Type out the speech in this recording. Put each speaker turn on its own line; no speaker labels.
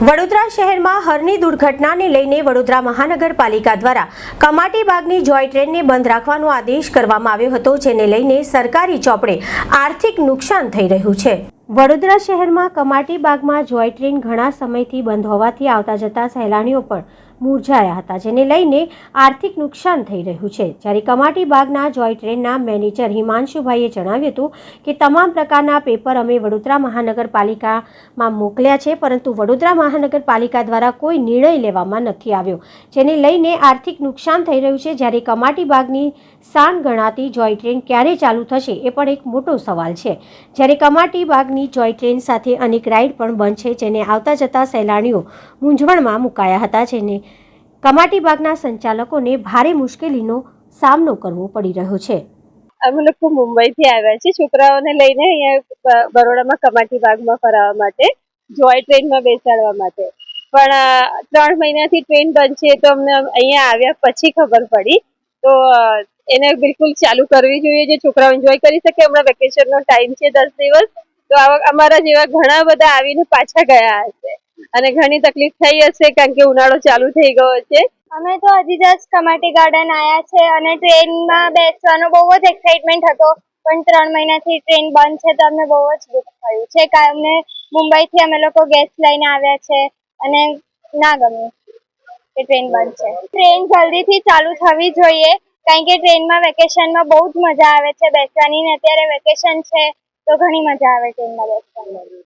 વડોદરા શહેરમાં હરની દુર્ઘટનાને લઈને વડોદરા મહાનગરપાલિકા દ્વારા કમાટી બાગની જોય ટ્રેનને બંધ રાખવાનો આદેશ કરવામાં આવ્યો હતો, જેને લઈને સરકારી ચોપડે આર્થિક નુકસાન થઈ રહ્યું છે. વડોદરા શહેરમાં કમાટી બાગમાં જોય ટ્રેન ઘણા સમયથી બંધ હોવાથી આવતા જતા સહેલાણીઓ પણ મૂરઝાયા હતા, જેને લઈને આર્થિક નુકસાન થઈ રહ્યું છે. જ્યારે કમાટી બાગના જોય ટ્રેનના મેનેજર હિમાંશુભાઈએ જણાવ્યું હતું કે, તમામ પ્રકારના પેપર અમે વડોદરા મહાનગરપાલિકામાં મોકલ્યા છે, પરંતુ વડોદરા મહાનગરપાલિકા દ્વારા કોઈ નિર્ણય લેવામાં નથી આવ્યો, જેને લઈને આર્થિક નુકસાન થઈ રહ્યું છે. જ્યારે કમાટી બાગની સાણ ગણાતી જોય ટ્રેન ક્યારે ચાલુ થશે, એ પણ એક મોટો સવાલ છે. જ્યારે કમાટી બાગની જોય ટ્રેન સાથે અનેક રાઇડ પણ બંધ છે, જેને આવતા જતા સહેલાણીઓ મૂંઝવણમાં મુકાયા હતા, જેને કમાટી બાગના સંચાલકોને ભારે મુશ્કેલીનો સામનો કરવો પડી રહ્યો છે.
અમે લોકો મુંબઈથી આવ્યા છીએ. છોકરાઓને લઈને અહીંયા બરોડામાં કમાટી બાગમાં ફરાવવા માટે, જોય ટ્રેનમાં બેસાડવા માટે. પણ ત્રણ મહિનાથી ટ્રેન બંધ છે તો અમને અહીંયા આવ્યા પછી ખબર પડી. તો એને બિલકુલ ચાલુ કરવી જોઈએ જે છોકરાઓ એન્જોય કરી શકે. હમણાં વેકેશનનો ટાઈમ છે દસ દિવસ. તો અમારા જેવા ઘણા બધા આવીને પાછા ગયા હશે. અને ઘણી તકલીફ થઈ હશે કારણ કે ઉનાળો ચાલુ થઈ ગયો છે.
અમે તો હજી જસ્ટ કમાટી ગાર્ડન આવ્યા છે અને ટ્રેનમાં બેસવાનો બહુ જ એક્સાઇટમેન્ટ હતો. પણ ત્રણ મહિનાથી ટ્રેન બંધ છે તો અમને બહુ જ દુઃખ થયું છે. કારણ અમને મુંબઈથી અમે લોકો ગેસ્ટ લઈને આવ્યા છે અને ના ગમ્યું કે ટ્રેન બંધ છે. ટ્રેન જલ્દીથી ચાલુ થવી જોઈએ કારણ કે ટ્રેનમાં વેકેશનમાં બહુ જ મજા આવે છે બેસવાની ને અત્યારે વેકેશન છે તો ઘણી મજા આવે ટ્રેનમાં બેસવાની.